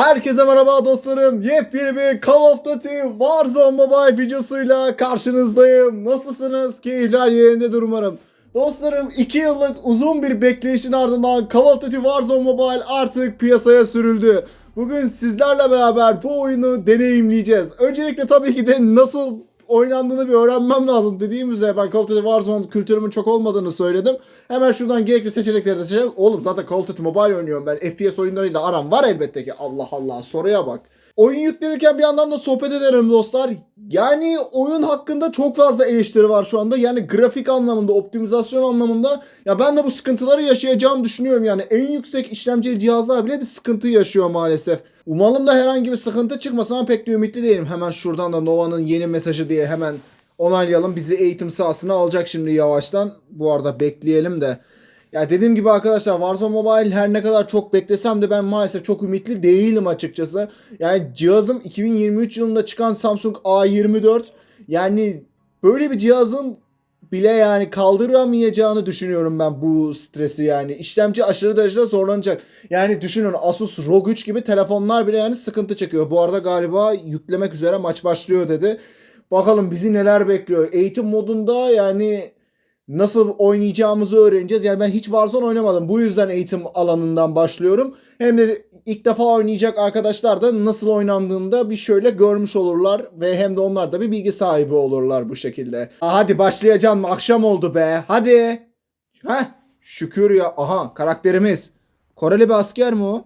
Herkese merhaba dostlarım. Yepyeni bir Call of Duty Warzone Mobile videosuyla karşınızdayım. Nasılsınız? Keyifler yerindedir umarım. Dostlarım 2 yıllık uzun bir bekleyişin ardından Call of Duty Warzone Mobile artık piyasaya sürüldü. Bugün sizlerle beraber bu oyunu deneyimleyeceğiz. Öncelikle tabii ki de nasıl oynandığını bir öğrenmem lazım. Dediğim üzere ben Call of Duty Warzone kültürümün çok olmadığını söyledim. Hemen şuradan gerekli seçenekleri de seçelim. Oğlum zaten Call of Duty Mobile oynuyorum ben. FPS oyunlarıyla aram var elbette ki. Allah Allah soruya bak. Oyun yüklenirken bir yandan da sohbet edelim dostlar. Yani oyun hakkında çok fazla eleştiri var şu anda. Yani grafik anlamında, optimizasyon anlamında. Ya ben de bu sıkıntıları yaşayacağımı düşünüyorum. Yani en yüksek işlemcili cihazlar bile bir sıkıntı yaşıyor maalesef. Umalım da herhangi bir sıkıntı çıkmasa ama pek de ümitli değilim. Hemen şuradan da Nova'nın yeni mesajı diye hemen onaylayalım. Bizi eğitim sahasına alacak şimdi yavaştan. Bu arada bekleyelim de. Ya dediğim gibi arkadaşlar Warzone Mobile her ne kadar çok beklesem de ben maalesef çok ümitli değilim açıkçası. Yani cihazım 2023 yılında çıkan Samsung A24. Yani böyle bir cihazın bile yani kaldıramayacağını düşünüyorum ben bu stresi yani. İşlemci aşırı derecede zorlanacak. Yani düşünün Asus ROG 3 gibi telefonlar bile yani sıkıntı çekiyor. Bu arada galiba yüklemek üzere maç başlıyor dedi. Bakalım bizi neler bekliyor. Eğitim modunda yani nasıl oynayacağımızı öğreneceğiz. Yani ben hiç Warzone oynamadım. Bu yüzden eğitim alanından başlıyorum. Hem de ilk defa oynayacak arkadaşlar da nasıl oynandığında bir şöyle görmüş olurlar ve hem de onlar da bir bilgi sahibi olurlar bu şekilde. Aa, hadi başlayacağım. Akşam oldu be. Hadi. Heh. Şükür ya. Aha karakterimiz. Koreli bir asker mi o?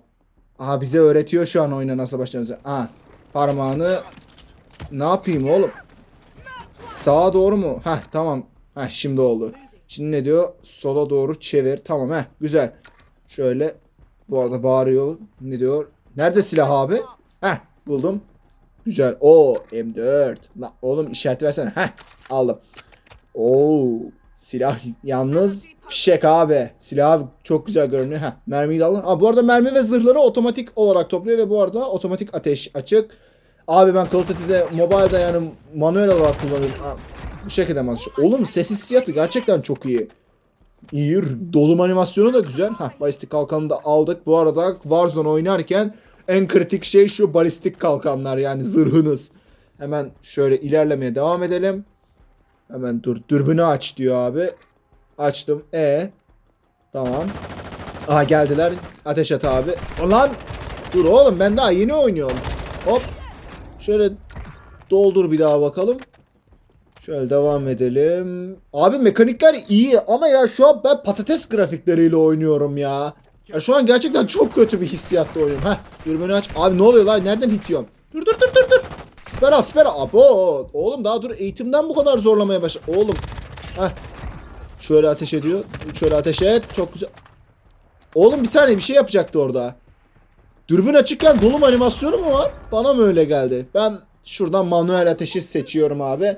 Aha bize öğretiyor şu an oyuna nasıl başlayacağımızı. Aha parmağını ne yapayım oğlum? Sağa doğru mu? Heh tamam. Heh şimdi oldu. Şimdi ne diyor? Sola doğru çevir. Tamam heh güzel. Şöyle bu arada bağırıyor. Ne diyor? Nerede silah abi? Heh buldum. Güzel. O M4. La, oğlum işareti versene. Heh aldım. Oo silah yalnız fişek abi. Silah çok güzel görünüyor. Heh mermiyi de aldım. Aa, bu arada mermi ve zırhları otomatik olarak topluyor ve bu arada otomatik ateş açık. Abi ben Call of Duty'de mobile'da yani manuel olarak kullanıyorum. Aa, bu şekilde maç. Oğlum ses hissiyatı gerçekten çok iyi. İyi. Dolum animasyonu da güzel. Hah balistik kalkanı da aldık. Bu arada Warzone oynarken en kritik şey şu balistik kalkanlar yani zırhınız. Hemen şöyle ilerlemeye devam edelim. Hemen dur dürbünü aç diyor abi. Açtım. E Tamam. Aha geldiler. Ateş at abi. Lan dur oğlum ben daha yeni oynuyorum. Hop. Şöyle doldur bir daha bakalım. Şöyle devam edelim. Abi mekanikler iyi ama ya şu an ben patates grafikleriyle oynuyorum ya. Ya şu an gerçekten çok kötü bir hissiyatta oynuyorum. Heh dürbünü aç. Abi ne oluyor lan? Nereden hitiyorum? Dur dur dur dur dur. Spera spera. Abo. Oğlum daha dur eğitimden bu kadar zorlamaya başla. Oğlum. Heh. Şöyle ateş ediyor. Şöyle ateş et. Çok güzel. Oğlum bir saniye bir şey yapacaktı orada. Dürbün açıkken dolum animasyonu mu var? Bana mı öyle geldi? Ben şuradan manuel ateşi seçiyorum abi.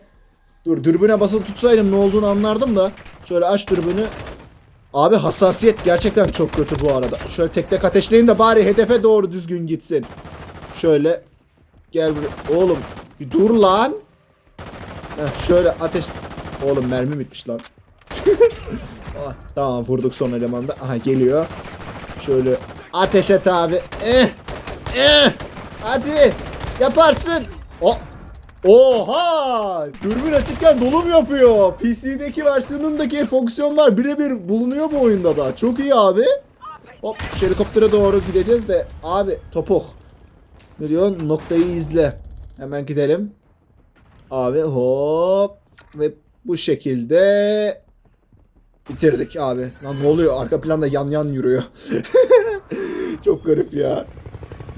Dur dürbüne basılı tutsaydım ne olduğunu anlardım da. Şöyle aç dürbünü. Abi hassasiyet gerçekten çok kötü bu arada. Şöyle tek tek ateşleyin de bari hedefe doğru düzgün gitsin. Şöyle. Gel. Oğlum bir dur lan. Heh, şöyle ateş. Oğlum mermi bitmiş lan. ah, tamam vurduk son elemanda. Aha geliyor. Şöyle ateş et abi. Eh. Eh. Hadi. Yaparsın. O Oha! Dürbün açıkken dolum yapıyor. PC'deki versiyonundaki fonksiyonlar birebir bulunuyor bu oyunda da. Çok iyi abi. Hop şu helikoptere doğru gideceğiz de abi topuk. Ne diyorsun? Noktayı izle. Hemen gidelim. Abi hop ve bu şekilde bitirdik abi. Lan ne oluyor? Arka planda yan yan yürüyor. Çok garip ya.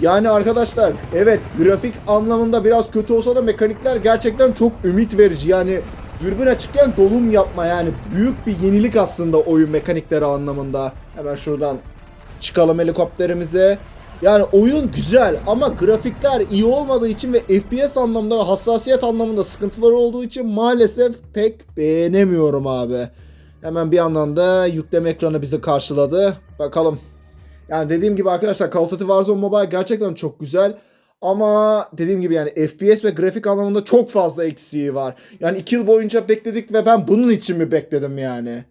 Yani arkadaşlar evet grafik anlamında biraz kötü olsa da mekanikler gerçekten çok ümit verici. Yani dürbün açıkken dolum yapma yani büyük bir yenilik aslında oyun mekanikleri anlamında. Hemen şuradan çıkalım helikopterimize. Yani oyun güzel ama grafikler iyi olmadığı için ve FPS anlamında ve hassasiyet anlamında sıkıntıları olduğu için maalesef pek beğenemiyorum abi. Hemen bir yandan da yükleme ekranı bizi karşıladı. Bakalım yani dediğim gibi arkadaşlar Call of Duty Warzone Mobile gerçekten çok güzel. Ama dediğim gibi yani FPS ve grafik anlamında çok fazla eksiği var. Yani 2 yıl boyunca bekledik ve ben bunun için mi bekledim yani?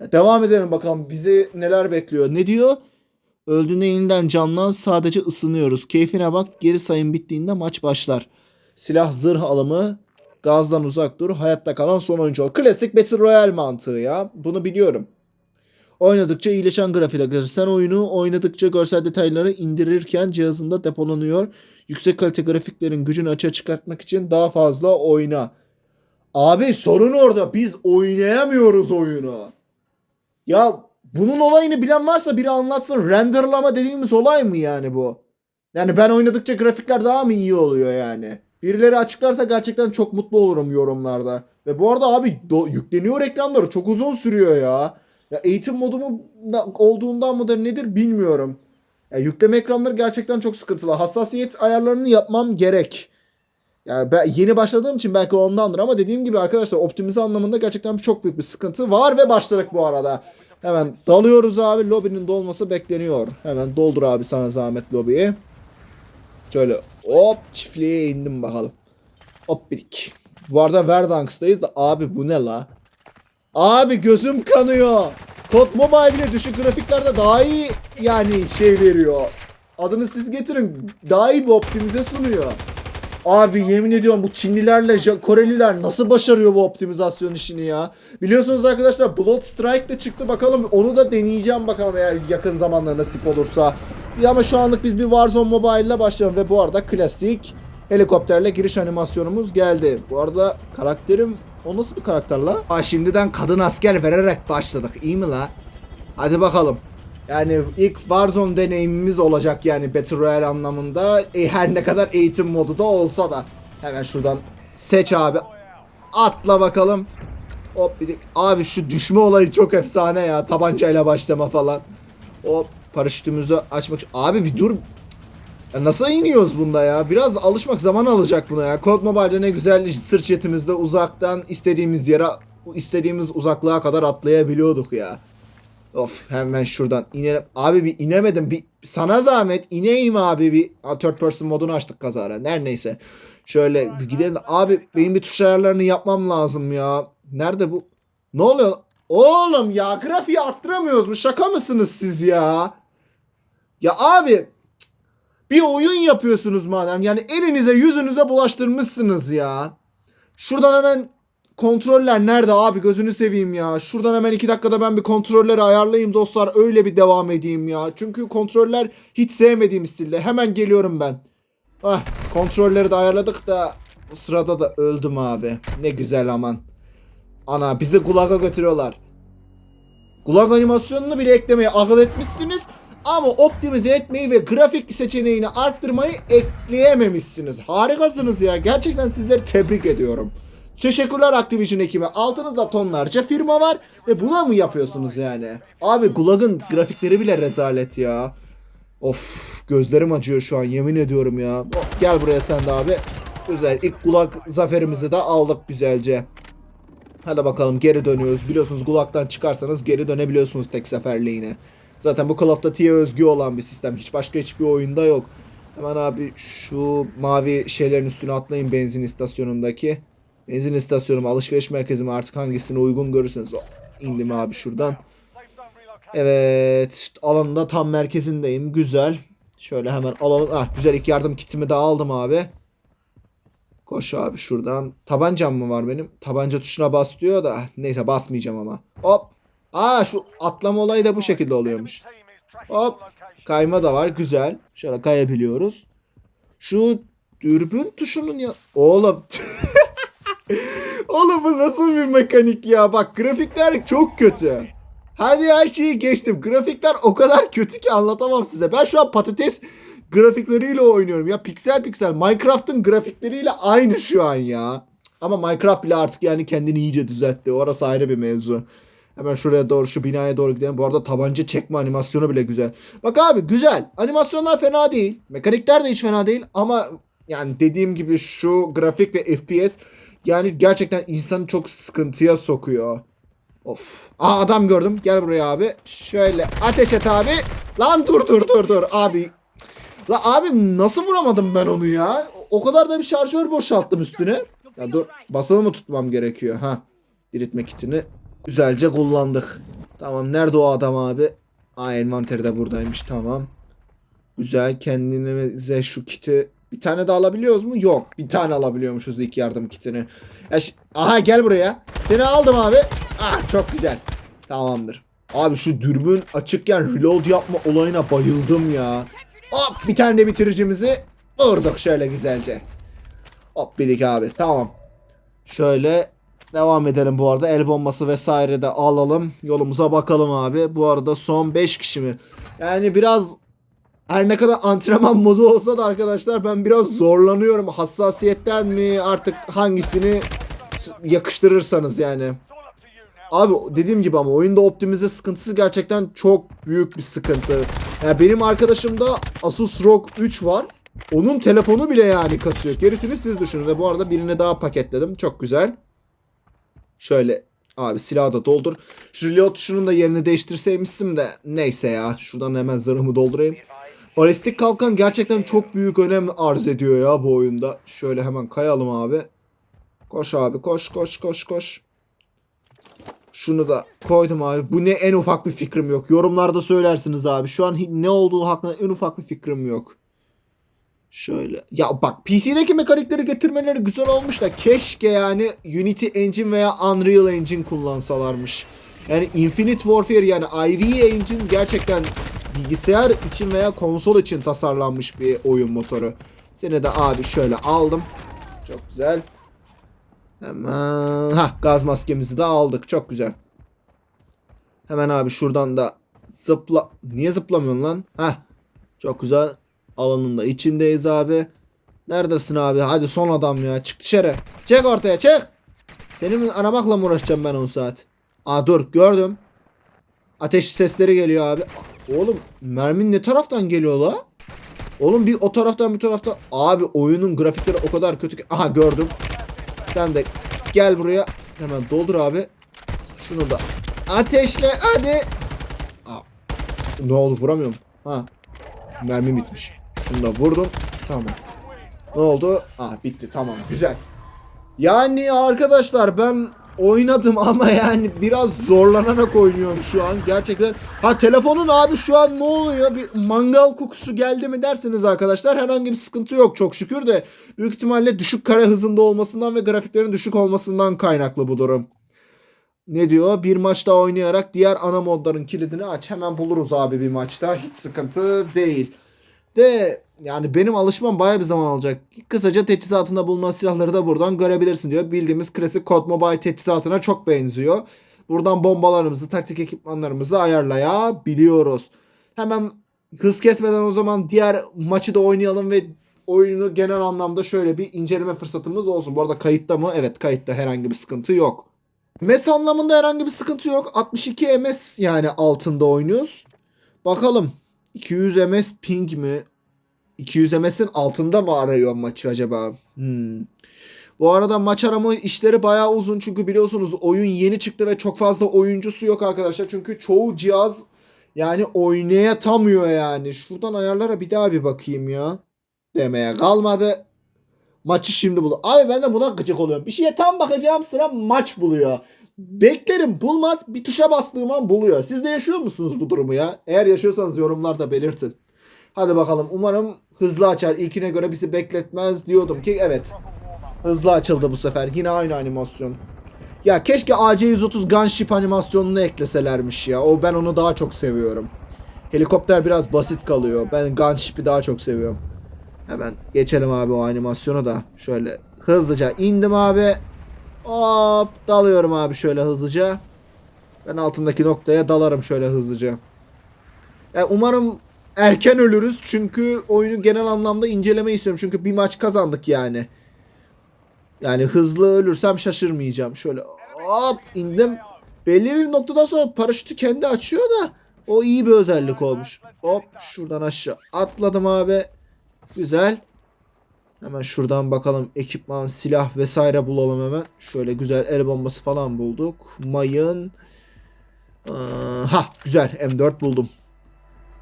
Ya devam edelim bakalım bizi neler bekliyor. Ne diyor? Öldüğünde yeniden canlan sadece ısınıyoruz. Keyfine bak geri sayım bittiğinde maç başlar. Silah zırh alımı gazdan uzak dur hayatta kalan son oyuncu. Klasik Battle Royale mantığı ya. Bunu biliyorum. Oynadıkça iyileşen grafikler. Sen oyunu oynadıkça görsel detayları indirirken cihazında depolanıyor. Yüksek kalite grafiklerin gücünü açığa çıkartmak için daha fazla oyna. Abi sorun orada. Biz oynayamıyoruz oyunu. Ya bunun olayını bilen varsa biri anlatsın. Renderlama dediğimiz olay mı yani bu? Yani ben oynadıkça grafikler daha mı iyi oluyor yani? Birileri açıklarsa gerçekten çok mutlu olurum yorumlarda. Ve bu arada abi yükleniyor ekranları çok uzun sürüyor ya. Ya eğitim modu mu da- olduğundan mıdır nedir bilmiyorum. Ya yükleme ekranları gerçekten çok sıkıntılı. Hassasiyet ayarlarını yapmam gerek. Yani ben yeni başladığım için belki ondandır ama dediğim gibi arkadaşlar optimize anlamında gerçekten çok büyük bir sıkıntı var ve başladık bu arada. Hemen dalıyoruz abi. Lobinin dolması bekleniyor. Hemen doldur abi sana zahmet lobiyi. Şöyle hop çiftliğe indim bakalım. Hop bidik. Bu arada Verdansk'tayız da abi bu ne la? Abi gözüm kanıyor. Kod Mobile bile düşük grafiklerde daha iyi yani şey veriyor. Adını siz getirin. Daha iyi bir optimize sunuyor. Abi yemin ediyorum bu Çinlilerle Koreliler nasıl başarıyor bu optimizasyon işini ya. Biliyorsunuz arkadaşlar Blood Strike de çıktı bakalım onu da deneyeceğim bakalım eğer yakın zamanda nasip olursa. Ama şu anlık biz bir Warzone Mobile ile başlayalım ve bu arada klasik helikopterle giriş animasyonumuz geldi. Bu arada karakterim o nasıl bir karakter la? Aa, şimdiden kadın asker vererek başladık iyi mi la? Hadi bakalım. Yani ilk Warzone deneyimimiz olacak yani Battle Royale anlamında. E, her ne kadar eğitim modu da olsa da. Hemen şuradan seç abi. Atla bakalım. Hop bir Abi şu düşme olayı çok efsane ya. Tabancayla başlama falan. Hop paraşütümüzü açmak. Abi bir dur. Ya nasıl iniyoruz bunda ya? Biraz alışmak zaman alacak buna ya. Code Mobile'de ne güzel sırt jetimizde uzaktan istediğimiz yere istediğimiz uzaklığa kadar atlayabiliyorduk ya. Of hemen şuradan inelim. Abi bir inemedim. Bir sana zahmet ineyim abi bir. Ha, third person modunu açtık kazara. Her neyse. Şöyle bir gidelim. Abi benim bir tuş ayarlarını yapmam lazım ya. Nerede bu? Ne oluyor? Oğlum ya grafiği arttıramıyoruz mu? Şaka mısınız siz ya? Ya abi bir oyun yapıyorsunuz madem. Yani elinize yüzünüze bulaştırmışsınız ya. Şuradan hemen kontroller nerede abi gözünü seveyim ya. Şuradan hemen iki dakikada ben bir kontrolleri ayarlayayım dostlar. Öyle bir devam edeyim ya. Çünkü kontroller hiç sevmediğim stilde. Hemen geliyorum ben. Ah kontrolleri de ayarladık da bu sırada da öldüm abi. Ne güzel aman. Ana bizi Gulag'a götürüyorlar. Gulag animasyonunu bile eklemeye akıl etmişsiniz. Ama optimize etmeyi ve grafik seçeneğini arttırmayı ekleyememişsiniz. Harikasınız ya. Gerçekten sizleri tebrik ediyorum. Teşekkürler Activision ekibi. Altınızda tonlarca firma var ve buna mı yapıyorsunuz yani? Abi Gulag'ın grafikleri bile rezalet ya. Of gözlerim acıyor şu an yemin ediyorum ya. Oh, gel buraya sen de abi. Güzel ilk Gulag zaferimizi de aldık güzelce. Hadi bakalım geri dönüyoruz. Biliyorsunuz Gulag'dan çıkarsanız geri dönebiliyorsunuz tek seferliğine. Zaten bu Call of Duty'ye özgü olan bir sistem. Hiç başka hiçbir oyunda yok. Hemen abi şu mavi şeylerin üstüne atlayın benzin istasyonundaki. Benzin istasyonu mu, alışveriş merkezi mi artık hangisini uygun görürsünüz. Oh, indim abi şuradan. Evet alanın da tam merkezindeyim. Güzel. Şöyle hemen alalım. Ah güzel ilk yardım kitimi de aldım abi. Koş abi şuradan. Tabancam mı var benim? Tabanca tuşuna bas diyor da. Neyse basmayacağım ama. Hop. Aa şu atlama olayı da bu şekilde oluyormuş. Hop. Kayma da var. Güzel. Şöyle kayabiliyoruz. Şu dürbün tuşunun ya... Oğlum. Oğlum bu nasıl bir mekanik ya? Bak grafikler çok kötü. Hadi her şeyi geçtim. Grafikler o kadar kötü ki anlatamam size. Ben şu an patates grafikleriyle oynuyorum ya. Piksel piksel. Minecraft'ın grafikleriyle aynı şu an ya. Ama Minecraft bile artık yani kendini iyice düzeltti. Orası ayrı bir mevzu. Hemen şuraya doğru şu binaya doğru gidelim. Bu arada tabanca çekme animasyonu bile güzel. Bak abi güzel. Animasyonlar fena değil. Mekanikler de hiç fena değil. Ama yani dediğim gibi şu grafik ve FPS yani gerçekten insanı çok sıkıntıya sokuyor. Of. Aa adam gördüm. Gel buraya abi. Şöyle ateş et abi. Lan dur dur dur dur abi. La abi nasıl vuramadım ben onu ya? O kadar da bir şarjör boşalttım üstüne. Ya dur basılı mı tutmam gerekiyor ha? Diriltme kitini güzelce kullandık. Tamam nerede o adam abi? Aa envanteri de buradaymış tamam. Güzel kendinize şu kiti bir tane de alabiliyoruz mu? Yok. Bir tane alabiliyormuşuz ilk yardım kitini. Ya Aha gel buraya. Seni aldım abi. Ah çok güzel. Tamamdır. Abi şu dürbün açıkken reload yapma olayına bayıldım ya. Hop bir tane de bitiricimizi vurduk şöyle güzelce. Hop bidik abi tamam. Şöyle devam edelim bu arada. El bombası vesaire de alalım. Yolumuza bakalım abi. Bu arada son 5 kişi mi? Yani biraz her ne kadar antrenman modu olsa da arkadaşlar ben biraz zorlanıyorum. Hassasiyetten mi artık hangisini yakıştırırsanız yani. Abi dediğim gibi ama oyunda optimize sıkıntısı gerçekten çok büyük bir sıkıntı. Ya benim arkadaşımda Asus ROG 3 var. Onun telefonu bile yani kasıyor. Gerisini siz düşünün ve bu arada birini daha paketledim. Çok güzel. Şöyle abi silahı da doldur. Şu reload tuşunun da yerini değiştirseymişsim de neyse ya. Şuradan hemen zırhımı doldurayım. Balistik kalkan gerçekten çok büyük önem arz ediyor ya bu oyunda. Şöyle hemen kayalım abi. Koş abi koş koş koş koş. Şunu da koydum abi. Bu ne en ufak bir fikrim yok. Yorumlarda söylersiniz abi. Şu an ne olduğu hakkında en ufak bir fikrim yok. Şöyle. Ya bak PC'deki mekanikleri getirmeleri güzel olmuş da keşke yani Unity Engine veya Unreal Engine kullansalarmış. Yani Infinite Warfare yani IV Engine gerçekten bilgisayar için veya konsol için tasarlanmış bir oyun motoru. Seni de abi şöyle aldım. Çok güzel. Hemen ha gaz maskemizi de aldık. Çok güzel. Hemen abi şuradan da zıpla. Niye zıplamıyorsun lan? Ha. Çok güzel. Alanın da içindeyiz abi. Neredesin abi? Hadi son adam ya. Çık dışarı. Çık ortaya çık. Senin aramakla mı uğraşacağım ben 10 saat? Aa dur gördüm. Ateş sesleri geliyor abi. Oğlum mermin ne taraftan geliyor la? Oğlum bir o taraftan bir taraftan. Abi oyunun grafikleri o kadar kötü ki. Aha gördüm. Sen de gel buraya. Hemen doldur abi. Şunu da ateşle hadi. Aa, ne oldu vuramıyorum. Ha. Mermi bitmiş. Şunu da vurdum. Tamam. Ne oldu? Aa bitti tamam güzel. Yani arkadaşlar ben oynadım ama yani biraz zorlanarak oynuyorum şu an gerçekten. Ha telefonun abi şu an ne oluyor? Bir mangal kokusu geldi mi dersiniz arkadaşlar. Herhangi bir sıkıntı yok çok şükür de. Büyük ihtimalle düşük kare hızında olmasından ve grafiklerin düşük olmasından kaynaklı bu durum. Ne diyor? Bir maç daha oynayarak diğer ana modların kilidini aç. Hemen buluruz abi bir maçta. Hiç sıkıntı değil. De yani benim alışmam baya bir zaman alacak. Kısaca teçhizatında bulunan silahları da buradan görebilirsin diyor. Bildiğimiz klasik COD Mobile teçhizatına çok benziyor. Buradan bombalarımızı, taktik ekipmanlarımızı ayarlayabiliyoruz. Hemen hız kesmeden o zaman diğer maçı da oynayalım ve oyunu genel anlamda şöyle bir inceleme fırsatımız olsun. Bu arada kayıtta mı? Evet kayıtta herhangi bir sıkıntı yok. MS anlamında herhangi bir sıkıntı yok. 62 MS yani altında oynuyoruz. Bakalım 200 MS ping mi? 200 MS'in altında mı arıyor maçı acaba? Hmm. Bu arada maç arama işleri bayağı uzun çünkü biliyorsunuz oyun yeni çıktı ve çok fazla oyuncusu yok arkadaşlar. Çünkü çoğu cihaz yani oynayatamıyor yani. Şuradan ayarlara bir daha bir bakayım ya. Demeye kalmadı. Maçı şimdi bul. Abi ben de buna gıcık oluyorum. Bir şeye tam bakacağım sıra maç buluyor. Beklerim bulmaz bir tuşa bastığım an buluyor. Siz de yaşıyor musunuz bu durumu ya? Eğer yaşıyorsanız yorumlarda belirtin. Hadi bakalım umarım hızlı açar. İlkine göre bizi bekletmez diyordum ki evet. Hızlı açıldı bu sefer. Yine aynı animasyon. Ya keşke AC-130 Gunship animasyonunu ekleselermiş ya. O ben onu daha çok seviyorum. Helikopter biraz basit kalıyor. Ben Gunship'i daha çok seviyorum. Hemen geçelim abi o animasyonu da. Şöyle hızlıca indim abi. Hop dalıyorum abi şöyle hızlıca. Ben altındaki noktaya dalarım şöyle hızlıca. Ya umarım erken ölürüz çünkü oyunu genel anlamda inceleme istiyorum. Çünkü bir maç kazandık yani. Yani hızlı ölürsem şaşırmayacağım. Şöyle hop indim. Belli bir noktadan sonra paraşütü kendi açıyor da o iyi bir özellik olmuş. Hop şuradan aşağı atladım abi. Güzel. Hemen şuradan bakalım ekipman, silah vesaire bulalım hemen. Şöyle güzel el bombası falan bulduk. Mayın. Ee, ha güzel M4 buldum.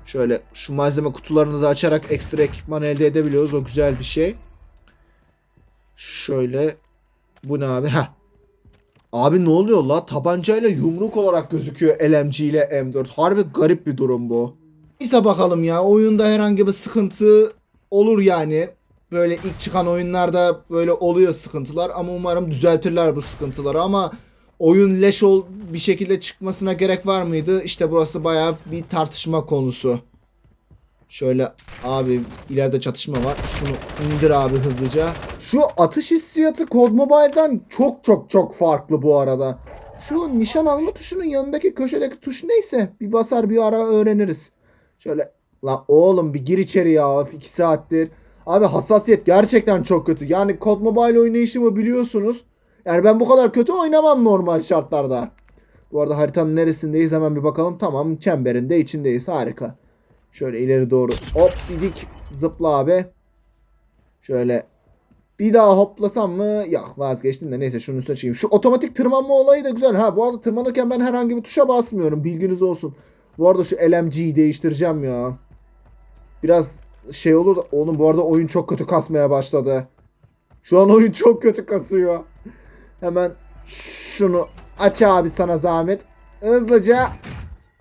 Şöyle şu malzeme kutularını da açarak ekstra ekipman elde edebiliyoruz. O güzel bir şey. Şöyle bu ne abi? Ha. Abi ne oluyor la? Tabancayla yumruk olarak gözüküyor LMG ile M4. Harbi garip bir durum bu. Neyse bakalım ya. Oyunda herhangi bir sıkıntı olur yani. Böyle ilk çıkan oyunlarda böyle oluyor sıkıntılar ama umarım düzeltirler bu sıkıntıları ama oyun leş ol bir şekilde çıkmasına gerek var mıydı? İşte burası bayağı bir tartışma konusu. Şöyle abi ileride çatışma var. Şunu indir abi hızlıca. Şu atış hissiyatı Code Mobile'dan çok çok çok farklı bu arada. Şu nişan alma tuşunun yanındaki köşedeki tuş neyse bir basar bir ara öğreniriz. Şöyle lan oğlum bir gir içeri ya 2 saattir. Abi hassasiyet gerçekten çok kötü. Yani Code Mobile oynayışımı biliyorsunuz. Yani ben bu kadar kötü oynamam normal şartlarda. Bu arada haritanın neresindeyiz hemen bir bakalım. Tamam çemberinde içindeyiz harika. Şöyle ileri doğru hop bidik zıpla abi. Şöyle bir daha hoplasam mı? Yok vazgeçtim de neyse şunun üstüne çıkayım. Şu otomatik tırmanma olayı da güzel. Ha bu arada tırmanırken ben herhangi bir tuşa basmıyorum. Bilginiz olsun. Bu arada şu LMG'yi değiştireceğim ya. Biraz şey olur oğlum bu arada oyun çok kötü kasmaya başladı. Şu an oyun çok kötü kasıyor. Hemen şunu aç abi sana zahmet. Hızlıca.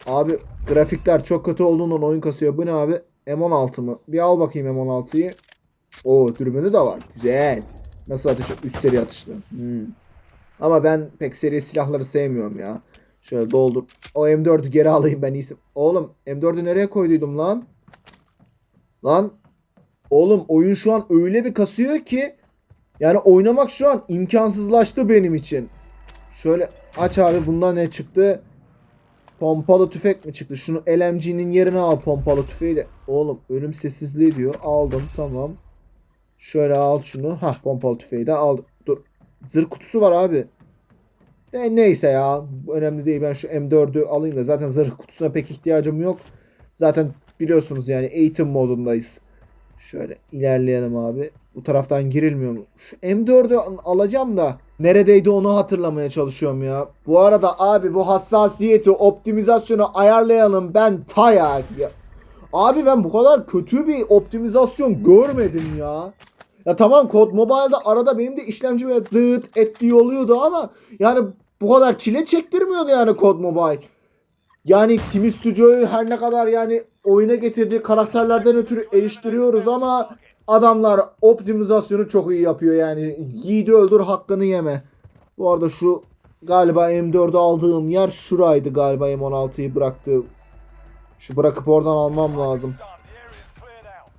Abi grafikler çok kötü olduğundan oyun kasıyor. Bu ne abi? M16 mı? Bir al bakayım M16'yı. Oo dürbünü de var. Güzel. Nasıl atış? 3 seri atışlı. Hmm. Ama ben pek seri silahları sevmiyorum ya. Şöyle doldur. O M4'ü geri alayım ben iyisi. Oğlum M4'ü nereye koyduydum lan? Lan oğlum oyun şu an öyle bir kasıyor ki yani oynamak şu an imkansızlaştı benim için. Şöyle aç abi bundan ne çıktı? Pompalı tüfek mi çıktı? Şunu LMG'nin yerine al pompalı tüfeği de. Oğlum ölüm sessizliği diyor. Aldım tamam. Şöyle al şunu. Ha pompalı tüfeği de aldım. Dur. Zırh kutusu var abi. E, neyse ya. Önemli değil. Ben şu M4'ü alayım da. Zaten zırh kutusuna pek ihtiyacım yok. Zaten biliyorsunuz yani eğitim modundayız. Şöyle ilerleyelim abi. Bu taraftan girilmiyor mu? Şu M4'ü alacağım da neredeydi onu hatırlamaya çalışıyorum ya. Bu arada abi bu hassasiyeti, optimizasyonu ayarlayalım ben ya. Abi ben bu kadar kötü bir optimizasyon görmedim ya. Ya tamam Code Mobile'da arada benim de işlemci böyle dıt ettiği oluyordu ama yani bu kadar çile çektirmiyordu yani Code Mobile. Yani Team Studio'yu her ne kadar yani oyuna getirdiği karakterlerden ötürü eleştiriyoruz ama adamlar optimizasyonu çok iyi yapıyor yani. Yiğidi öldür hakkını yeme. Bu arada şu galiba M4'ü aldığım yer şuraydı galiba M16'yı bıraktığım. Şu bırakıp oradan almam lazım.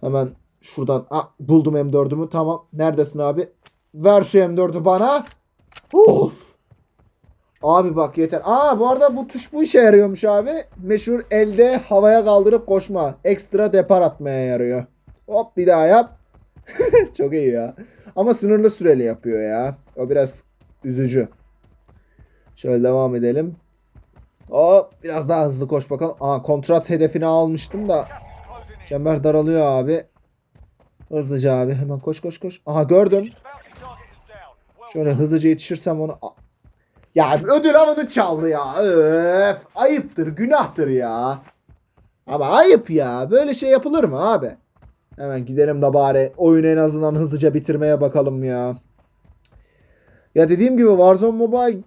Hemen şuradan ah, buldum M4'ümü tamam. Neredesin abi? Ver şu M4'ü bana. Of. Abi bak yeter. Aa bu arada bu tuş bu işe yarıyormuş abi. Meşhur elde havaya kaldırıp koşma. Ekstra depar atmaya yarıyor. Hop bir daha yap. Çok iyi ya. Ama sınırlı süreli yapıyor ya. O biraz üzücü. Şöyle devam edelim. Hop biraz daha hızlı koş bakalım. Aa kontrat hedefini almıştım da. Çember daralıyor abi. Hızlıca abi hemen koş koş koş. Aha gördüm. Şöyle hızlıca yetişirsem onu... Ya ödül avını çaldı ya. Öf. Ayıptır, günahtır ya. Ama ayıp ya. Böyle şey yapılır mı abi? Hemen gidelim de bari oyunu en azından hızlıca bitirmeye bakalım ya. Ya dediğim gibi Warzone Mobile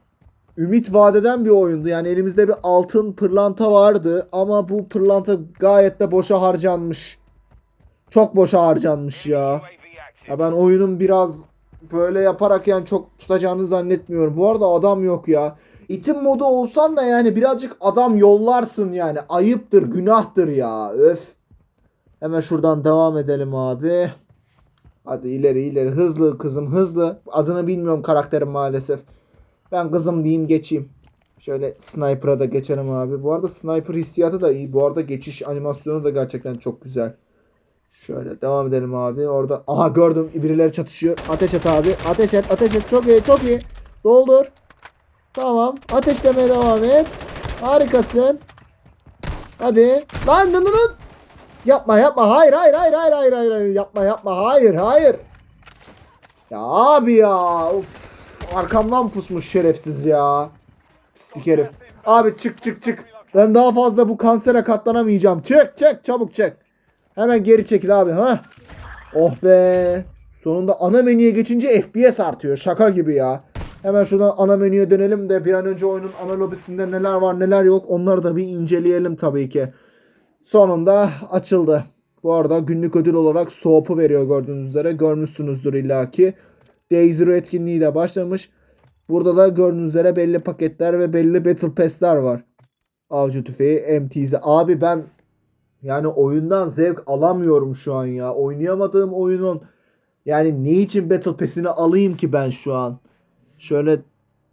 ümit vadeden bir oyundu. Yani elimizde bir altın pırlanta vardı ama bu pırlanta gayet de boşa harcanmış. Çok boşa harcanmış ya. Ya ben oyunun biraz böyle yaparak yani çok tutacağını zannetmiyorum. Bu arada adam yok ya. İtim modu olsan da yani birazcık adam yollarsın yani. Ayıptır, günahtır ya. Öf. Hemen şuradan devam edelim abi. Hadi ileri ileri hızlı kızım hızlı. Adını bilmiyorum karakterim maalesef. Ben kızım diyeyim geçeyim. Şöyle sniper'a da geçelim abi. Bu arada sniper hissiyatı da iyi. Bu arada geçiş animasyonu da gerçekten çok güzel. Şöyle devam edelim abi. Orada aha gördüm birileri çatışıyor. Ateş et abi. Ateş et ateş et. Çok iyi çok iyi. Doldur. Tamam. Ateşlemeye devam et. Harikasın. Hadi. Lan lan lan. Yapma yapma. Hayır hayır hayır hayır hayır hayır. Yapma yapma. Hayır hayır. Ya abi ya. Of. Arkamdan pusmuş şerefsiz ya. Pislik herif. Abi çık çık çık. Ben daha fazla bu kansere katlanamayacağım. Çık çık çabuk çık. Hemen geri çekil abi. ha. Oh be. Sonunda ana menüye geçince FPS artıyor. Şaka gibi ya. Hemen şuradan ana menüye dönelim de bir an önce oyunun ana lobisinde neler var neler yok onları da bir inceleyelim tabii ki. Sonunda açıldı. Bu arada günlük ödül olarak soğupu veriyor gördüğünüz üzere. Görmüşsünüzdür illaki. Day Zero etkinliği de başlamış. Burada da gördüğünüz üzere belli paketler ve belli Battle Pass'ler var. Avcı tüfeği, MTZ. Abi ben yani oyundan zevk alamıyorum şu an ya. Oynayamadığım oyunun yani ne için Battle Pass'ini alayım ki ben şu an? Şöyle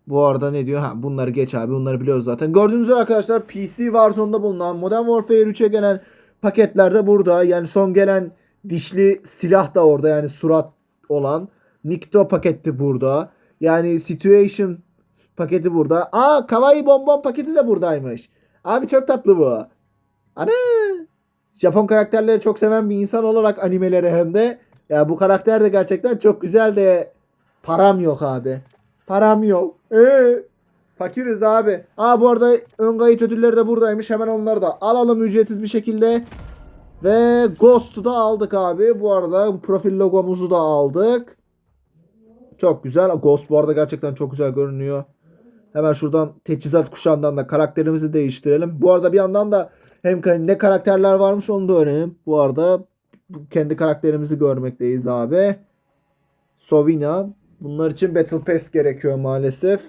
bu arada ne diyor? Ha bunları geç abi. Bunları biliyoruz zaten. Gördüğünüz üzere arkadaşlar PC Warzone'da bulunan Modern Warfare 3'e gelen paketler de burada. Yani son gelen dişli silah da orada. Yani surat olan. Nikto paketi burada. Yani Situation paketi burada. Aa Kawaii Bonbon paketi de buradaymış. Abi çok tatlı bu. Ana! Japon karakterleri çok seven bir insan olarak animeleri hem de ya bu karakter de gerçekten çok güzel de param yok abi. Param yok. Ee, fakiriz abi. Aa bu arada ön kayıt ödülleri de buradaymış. Hemen onları da alalım ücretsiz bir şekilde. Ve Ghost'u da aldık abi. Bu arada profil logomuzu da aldık. Çok güzel. Ghost bu arada gerçekten çok güzel görünüyor. Hemen şuradan teçhizat kuşağından da karakterimizi değiştirelim. Bu arada bir yandan da hem ne karakterler varmış onu da öğrenelim. Bu arada kendi karakterimizi görmekteyiz abi. Sovina. Bunlar için Battle Pass gerekiyor maalesef.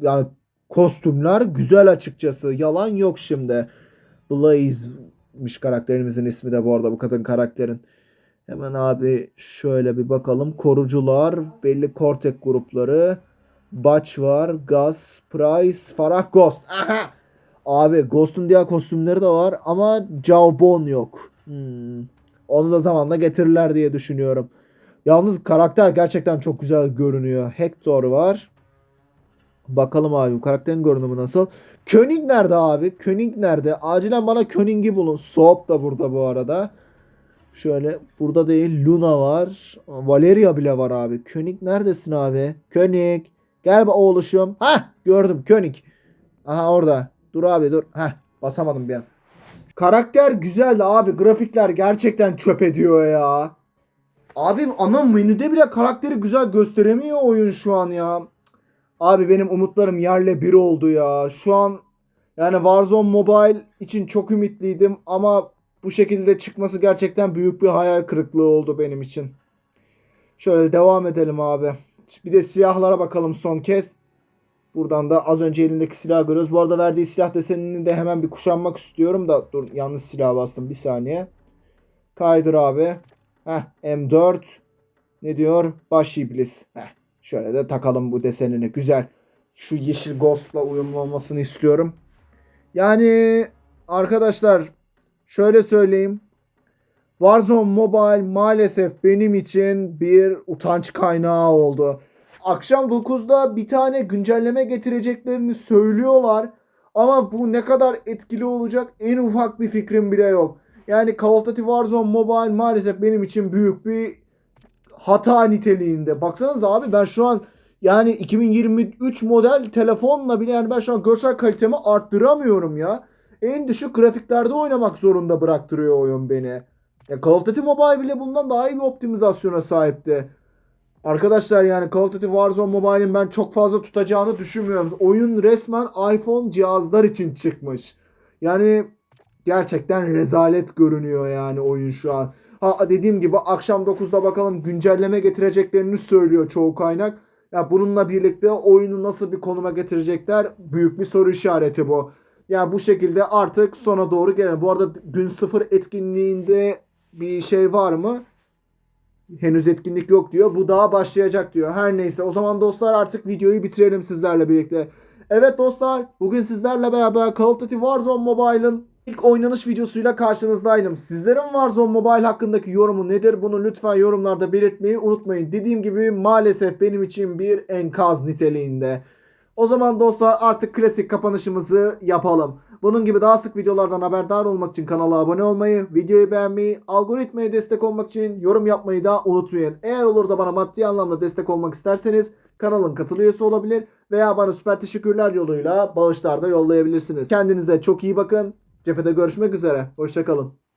Yani kostümler güzel açıkçası. Yalan yok şimdi. Blaze'miş karakterimizin ismi de bu arada bu kadın karakterin. Hemen abi şöyle bir bakalım. Korucular, belli Cortec grupları. Batch var, Gus, Price, Farah, Ghost. Aha! Abi Ghost'un diğer kostümleri de var ama Jawbone yok. Hmm. Onu da zamanla getirirler diye düşünüyorum. Yalnız karakter gerçekten çok güzel görünüyor. Hector var. Bakalım abi karakterin görünümü nasıl? König nerede abi? König nerede? Acilen bana König'i bulun. Soap da burada bu arada. Şöyle burada değil Luna var. Valeria bile var abi. König neredesin abi? König. Gel be oğluşum. Hah gördüm König. Aha orada. Dur abi dur. Heh basamadım bir an. Karakter güzeldi abi. Grafikler gerçekten çöp ediyor ya. Abim ana menüde bile karakteri güzel gösteremiyor oyun şu an ya. Abi benim umutlarım yerle bir oldu ya. Şu an yani Warzone Mobile için çok ümitliydim ama bu şekilde çıkması gerçekten büyük bir hayal kırıklığı oldu benim için. Şöyle devam edelim abi. Bir de silahlara bakalım son kez. Buradan da az önce elindeki silah görüyoruz. Bu arada verdiği silah desenini de hemen bir kuşanmak istiyorum da dur yanlış silah bastım bir saniye. Kaydır abi. Heh M4 ne diyor? Baş iblis. Heh şöyle de takalım bu desenini. Güzel. Şu yeşil ghost'la uyumlu olmasını istiyorum. Yani arkadaşlar şöyle söyleyeyim. Warzone Mobile maalesef benim için bir utanç kaynağı oldu. Akşam 9'da bir tane güncelleme getireceklerini söylüyorlar. Ama bu ne kadar etkili olacak en ufak bir fikrim bile yok. Yani Call of Duty Warzone Mobile maalesef benim için büyük bir hata niteliğinde. Baksanıza abi ben şu an yani 2023 model telefonla bile yani ben şu an görsel kalitemi arttıramıyorum ya. En düşük grafiklerde oynamak zorunda bıraktırıyor oyun beni. Ya Call of Duty Mobile bile bundan daha iyi bir optimizasyona sahipti. Arkadaşlar yani Call of Duty Warzone Mobile'in ben çok fazla tutacağını düşünmüyorum. Oyun resmen iPhone cihazlar için çıkmış. Yani gerçekten rezalet görünüyor yani oyun şu an. Ha dediğim gibi akşam 9'da bakalım güncelleme getireceklerini söylüyor çoğu kaynak. Ya bununla birlikte oyunu nasıl bir konuma getirecekler büyük bir soru işareti bu. Ya bu şekilde artık sona doğru gelen. Bu arada gün sıfır etkinliğinde bir şey var mı? Henüz etkinlik yok diyor. Bu daha başlayacak diyor. Her neyse o zaman dostlar artık videoyu bitirelim sizlerle birlikte. Evet dostlar bugün sizlerle beraber Call of Duty Warzone Mobile'ın ilk oynanış videosuyla karşınızdaydım. Sizlerin Warzone Mobile hakkındaki yorumu nedir? Bunu lütfen yorumlarda belirtmeyi unutmayın. Dediğim gibi maalesef benim için bir enkaz niteliğinde. O zaman dostlar artık klasik kapanışımızı yapalım. Bunun gibi daha sık videolardan haberdar olmak için kanala abone olmayı, videoyu beğenmeyi, algoritmaya destek olmak için yorum yapmayı da unutmayın. Eğer olur da bana maddi anlamda destek olmak isterseniz kanalın katıl üyesi olabilir veya bana süper teşekkürler yoluyla bağışlar da yollayabilirsiniz. Kendinize çok iyi bakın. Cephede görüşmek üzere. Hoşçakalın.